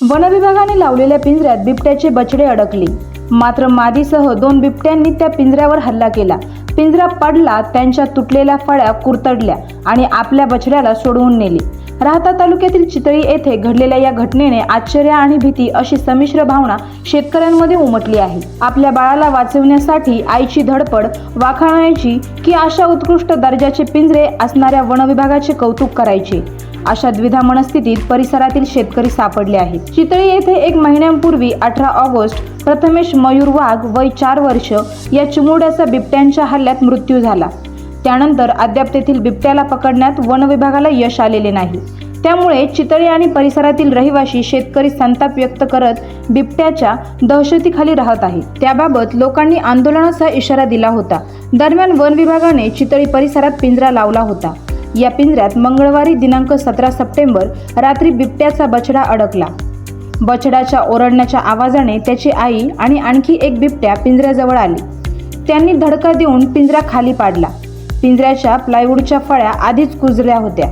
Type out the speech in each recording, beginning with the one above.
वनविभागाने लावलेल्या पिंजऱ्यात बिबट्याचे बछडे अडकले. मात्र मादीसह दोन बिबट्यांनी त्या पिंजऱ्यावर हल्ला केला. पिंजरा पडला त्यांच्या तुटलेल्या फळ्या कुरतडल्या आणि आपल्या बछड्याला सोडवून नेले. राहता तालुक्यातील चितळी येथे घडलेल्या या घटनेने आश्चर्य आणि भीती अशी संमिश्र भावना शेतकऱ्यांमध्ये उमटली आहे. आपल्या बाळाला वाचवण्यासाठी आईची धडपड वाखाणायची की अशा उत्कृष्ट दर्जाचे पिंजरे असणाऱ्या वनविभागाचे कौतुक करायचे? अशा द्विधा मनस्थितीत परिसरातील शेतकरी सापडले आहेत. चितळी येथे एक महिन्यांपूर्वी अठरा ऑगस्ट प्रथमेश मयूर वाघ वय चार वर्ष या चिमुड्याचा बिबट्यांच्या हल्ल्यात मृत्यू झाला. त्यानंतर अद्याप तेथील बिबट्याला पकडण्यात वन विभागाला यश आलेले नाही. त्यामुळे चितळी आणि परिसरातील रहिवासी शेतकरी संताप व्यक्त करत बिबट्याच्या दहशतीखाली राहत आहेत. त्याबाबत लोकांनी आंदोलनाचा इशारा दिला होता. दरम्यान वन विभागाने चितळी परिसरात पिंजरा लावला होता. या पिंजऱ्यात मंगळवारी दिनांक सतरा सप्टेंबर रात्री बिबट्याचा बछडा अडकला. बछड्याच्या ओरडण्याच्या आवाजाने त्याची आई आणि आणखी एक बिबट्या पिंजऱ्याजवळ आली. त्यांनी धडका देऊन पिंजरा खाली पाडला. पिंजऱ्याच्या प्लायवूडच्या फळ्या आधीच कुजल्या होत्या.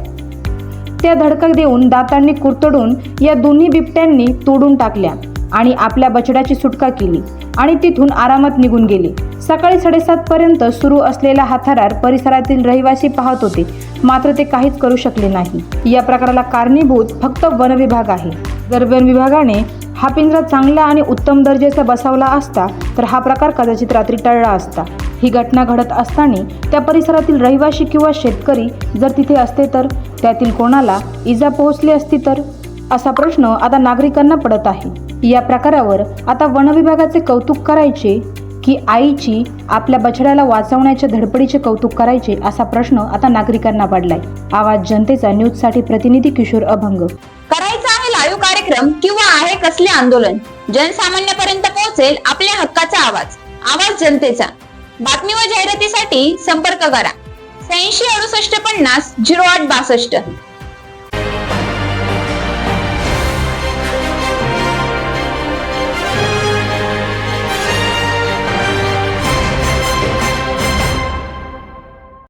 त्या धडका देऊन दातांनी कुरतडून या दोन्ही बिबट्यांनी तोडून टाकल्या. आणि आपल्या बछड्याची सुटका केली आणि तिथून आरामात निघून गेले. सकाळी साडेसात पर्यंत सुरू असलेला हा थरार परिसरातील रहिवासी पाहत होते. मात्र ते काहीच करू शकले नाही. या प्रकाराला कारणीभूत फक्त वन विभाग आहे. जर वन विभागाने हा पिंजरा चांगला आणि उत्तम दर्जाचा बसवला असता तर हा प्रकार कदाचित रात्री टळला असता. ही घटना घडत असताना त्या परिसरातील रहिवासी किंवा शेतकरी जर तिथे असते तर? त्यातील कोणाला इजा पोहोचली असती तर? असा प्रश्न आता नागरिकांना पडत आहे. या प्रकारावर आता वनविभागाचे कौतुक करायचे की आईची आपल्या बछड्याला वाचवण्याच्या धडपडीचे कौतुक करायचे असा प्रश्न आता नागरिकांना पडलाय. आवाज जनतेचा न्यूजसाठी प्रतिनिधी किशोर अभंग. करायचा आहे लाईव्ह कार्यक्रम किंवा आहे कसले आंदोलन? जनसामान्यापर्यंत पोहोचेल आपल्या हक्काचा आवाज. आवाज जनतेचा. बातमी व जाहिरातीसाठी संपर्क करा. शहाऐंशी अडुसष्ट पन्नास झिरो आठ बासष्ट.